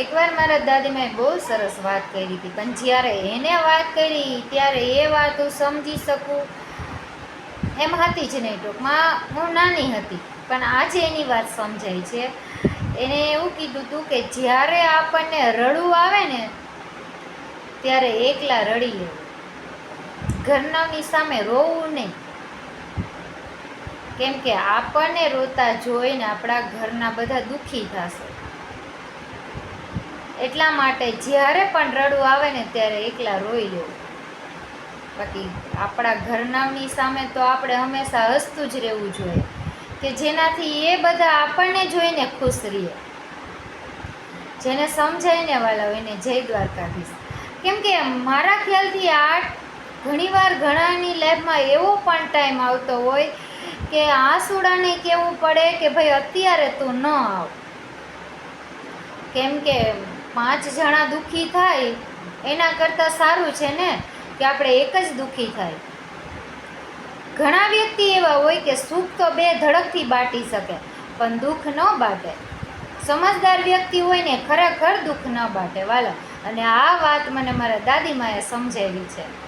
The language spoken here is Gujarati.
એકવાર મારા દાદીમાએ બહુ સરસ વાત કરી હતી, પણ જ્યારે એને વાત કરી, ત્યારે એ વાત હું સમજી શકું એમ હતી જ નહીં ટૂંકમાં. હું નાની હતી, પણ આજે એની વાત સમજાય છે. એને એવું કીધું હતું કે જ્યારે આપણને રડવું આવે ને, ત્યારે એકલા રડી લેવું ઘરનાની સામે રોવું નહીં. કેમ કે આપણને રોતા જોઈને આપણા ઘરના બધા દુઃખી થશે. એટલા માટે જ્યારે પણ રડવું આવે ને ત્યારે એકલા રોઈ લેવું બાકી આપણા ઘરનાની સામે તો આપણે હંમેશા હસતું જ રહેવું જોઈએ કે જેનાથી એ બધા આપણને જોઈને ખુશ રહીએ જેને સમજાઈને વાલા હોય એને જય દ્વારકાધીશ. કેમ કે મારા ખ્યાલથી આ ઘણીવાર ઘણાની લાઈફમાં એવો પણ ટાઈમ આવતો હોય કે આંસુડાને કહેવું પડે કે ભાઈ અત્યારે તું ન આવ. કેમ કે પાંચ જણા દુઃખી થાય, એના કરતાં સારું છે ને કે આપણે એક જ દુઃખી થાય. ઘણા વ્યક્તિ એવા હોય કે સુખ તો બે ધડકથી બાટી શકે, પણ દુઃખ ન બાટે. સમજદાર વ્યક્તિ હોય ને ખરેખર દુઃખ ન બાટે, વાલા. અને આ વાત મને મારા દાદીમાએ સમજાવી છે.